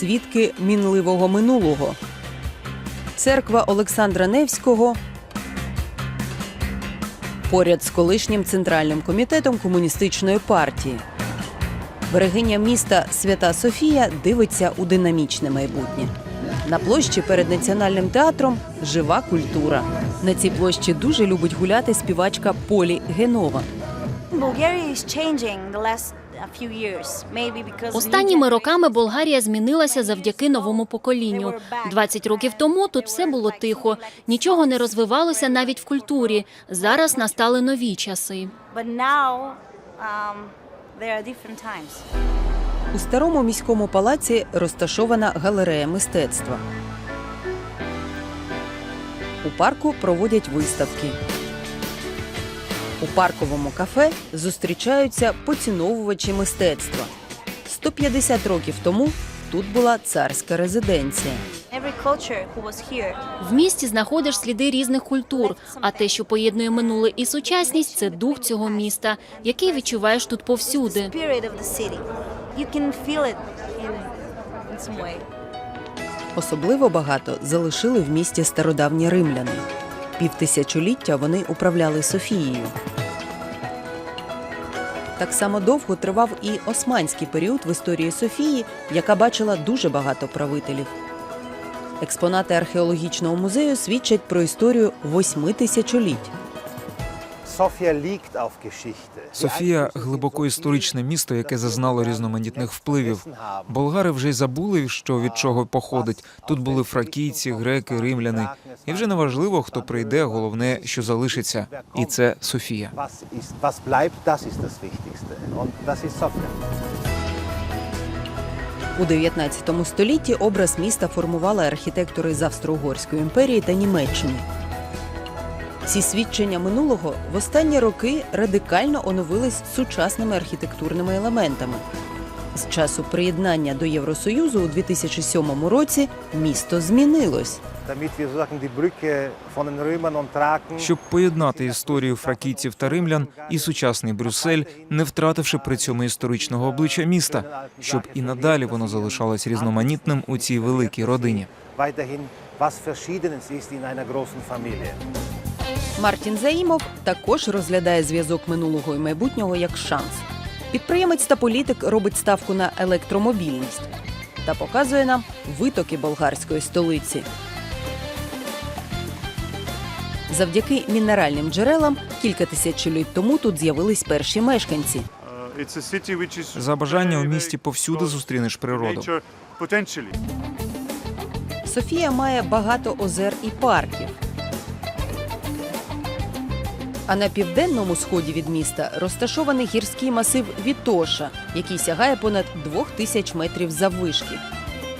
свідки мінливого минулого. Церква Олександра Невського поряд з колишнім центральним комітетом комуністичної партії. Берегиня міста Свята Софія дивиться у динамічне майбутнє. На площі перед національним театром жива культура. На цій площі дуже любить гуляти співачка Полі Генова. Останніми роками Болгарія змінилася завдяки новому поколінню. 20 років тому тут все було тихо, нічого не розвивалося навіть в культурі. Зараз настали нові часи. Um. У старому міському палаці розташована галерея мистецтва. У парку проводять виставки. У парковому кафе зустрічаються поціновувачі мистецтва. 150 років тому тут була царська резиденція. В місті знаходиш сліди різних культур. А те, що поєднує минуле і сучасність, це дух цього міста, який відчуваєш тут повсюди. Особливо багато залишили в місті стародавні римляни. Півтисячоліття вони управляли Софією. Так само довго тривав і османський період в історії Софії, яка бачила дуже багато правителів. Експонати археологічного музею свідчать про історію восьми тисячоліть. Софія глибоко історичне місто, яке зазнало різноманітних впливів. Болгари вже й забули, що від чого походить. Тут були фракійці, греки, римляни. І вже не важливо, хто прийде, головне, що залишиться. І це Софія. У 19 столітті образ міста формували архітектори з Австро-Угорської імперії та Німеччини. Ці свідчення минулого в останні роки радикально оновились сучасними архітектурними елементами. З часу приєднання до Євросоюзу у 2007 році місто змінилось. Щоб поєднати історію фракійців та римлян і сучасний Брюссель, не втративши при цьому історичного обличчя міста, щоб і надалі воно залишалось різноманітним у цій великій родині. Мартін Заїмов також розглядає зв'язок минулого і майбутнього як шанс. Підприємець та політик робить ставку на електромобільність та показує нам витоки болгарської столиці. Завдяки мінеральним джерелам кілька тисячоліть тому тут з'явились перші мешканці. За бажання у місті повсюди зустрінеш природу. Софія має багато озер і парків. А на південному сході від міста розташований гірський масив Вітоша, який сягає понад двох тисяч метрів заввишки.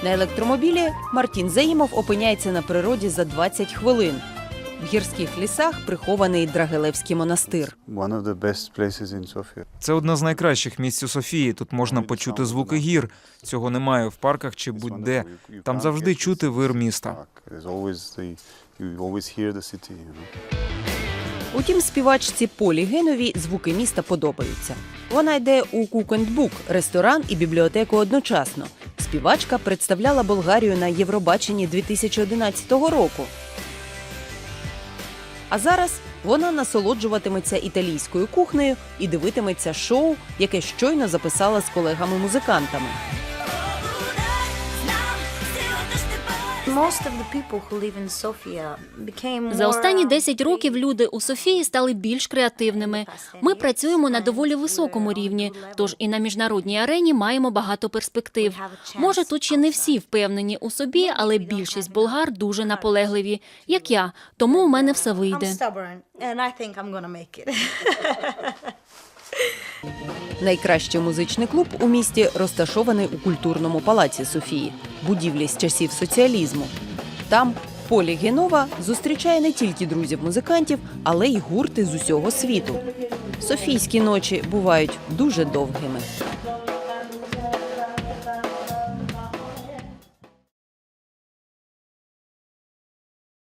На електромобілі Мартін Заїмов опиняється на природі за 20 хвилин. В гірських лісах прихований Драгелевський монастир. Це одна з найкращих місць у Софії. Тут можна почути звуки гір. Цього немає в парках чи будь-де. Там завжди чути вир міста. Утім, співачці Полі Геновій звуки міста подобаються. Вона йде у Кукендбук, ресторан і бібліотеку одночасно. Співачка представляла Болгарію на Євробаченні 2011 року. А зараз вона насолоджуватиметься італійською кухнею і дивитиметься шоу, яке щойно записала з колегами-музикантами. За останні um, 10 років люди у Софії стали більш креативними. Ми працюємо на доволі високому рівні, тож і на міжнародній арені маємо багато перспектив. Може, тут ще не всі впевнені у собі, але більшість болгар дуже наполегливі, як я. Тому у мене все I'm вийде. Найкращий музичний клуб у місті розташований у культурному палаці Софії, будівлі з часів соціалізму. Там Полі Генова зустрічає не тільки друзів-музикантів, але й гурти з усього світу. Софійські ночі бувають дуже довгими.